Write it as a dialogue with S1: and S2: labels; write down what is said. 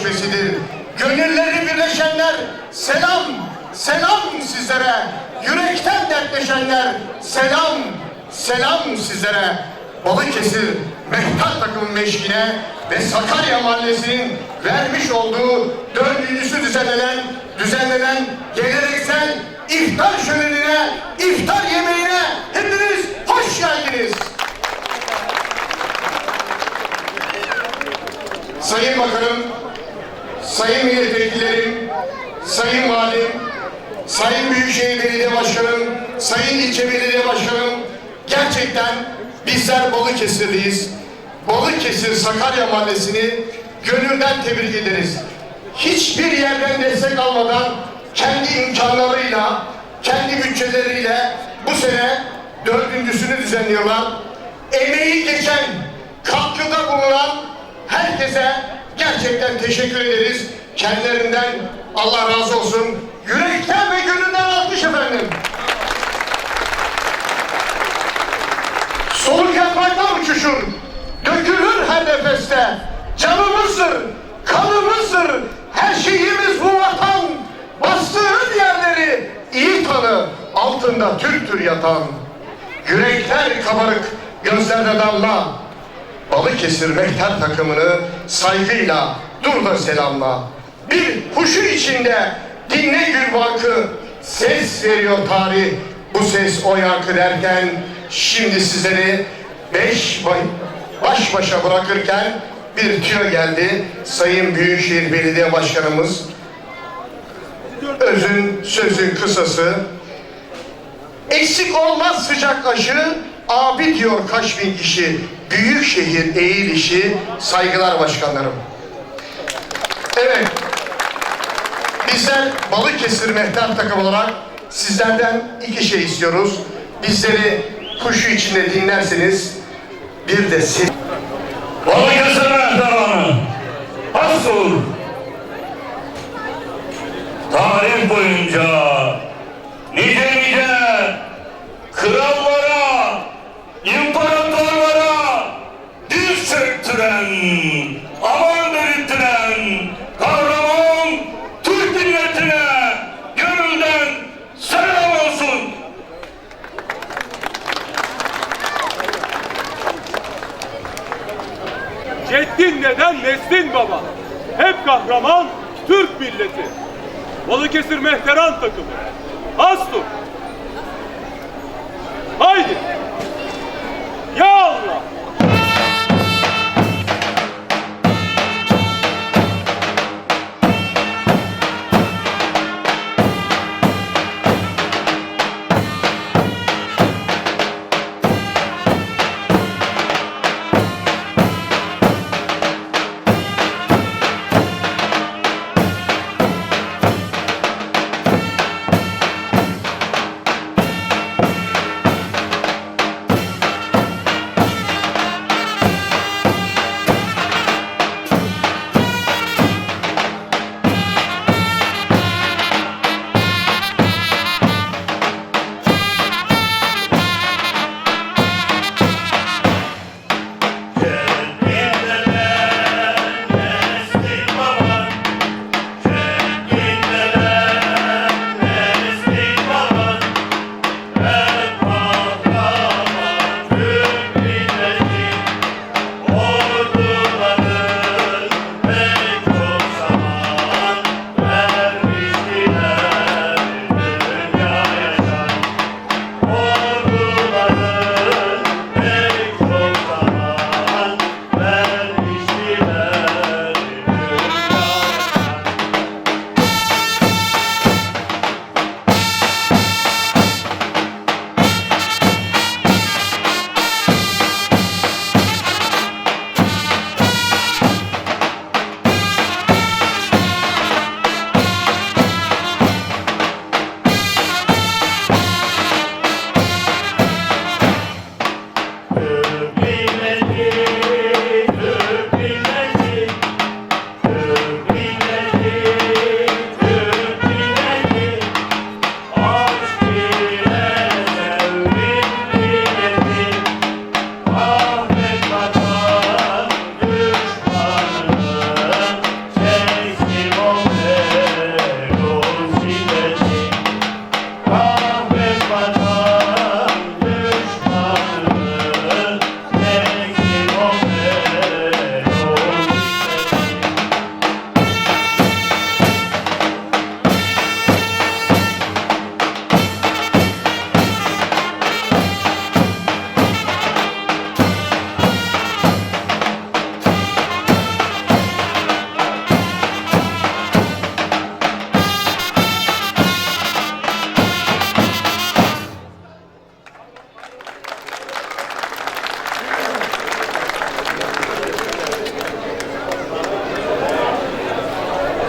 S1: çeşmesidir. Gönülleri birleşenler selam, selam sizlere. Yürekten dertleşenler selam, selam sizlere. Balıkesir Mehter takımı meşkine ve Sakarya Mahallesi'nin vermiş olduğu dördüncüsü düzenlenen, düzenlenen geleneksel iftar şölenine, iftar yemeğine Sayın Bakanım, Sayın Milletvekillerim, Sayın Valim, Sayın Büyükşehir Belediye Başkanım, Sayın İlçe Belediye Başkanım, gerçekten bizler Balıkesir'deyiz. Balıkesir Sakarya Mahallesi'ni gönülden tebrik ederiz. Hiçbir yerden destek almadan kendi imkanlarıyla, kendi bütçeleriyle bu sene dördüncüsünü düzenliyorlar. Emeği geçen, katkıda bulunan herkese gerçekten teşekkür ederiz. Kendilerinden Allah razı olsun. Yürekten ve gönülden alkış efendim. Soluk yapraklar uçuşur. Dökülür her nefeste. Canımızdır, kanımızdır. Her şeyimiz bu vatan. Bastığın yerleri iyi tanı. Altında Türktür yatan. Yürekler kabarık, gözlerde damla. Balıkesir Mehter takımını saygıyla dur da selamla. Bir huşu içinde dinle Gülbank'ı ses veriyor tarih. Bu ses o yankı derken şimdi sizleri beş baş başa bırakırken bir tüyo geldi. Sayın Büyükşehir Belediye Başkanımız özün sözün kısası Eksik olmaz sıcak aşı, abi diyor kaç bin kişi, büyük şehir eğilişi, saygılar başkanlarım. Evet, bizler Balıkesir Mehter takım olarak sizlerden iki şey istiyoruz. Bizleri kuşu içinde dinlerseniz, bir de siz...
S2: Balıkesir Mehterhanı Asur Tarih boyunca çöktüren, aman dedirttiren kahraman Türk milletine gönülden selam olsun.
S3: Ceddin neden neslin baba. Hep kahraman Türk milleti. Balıkesir Mehteran takımı.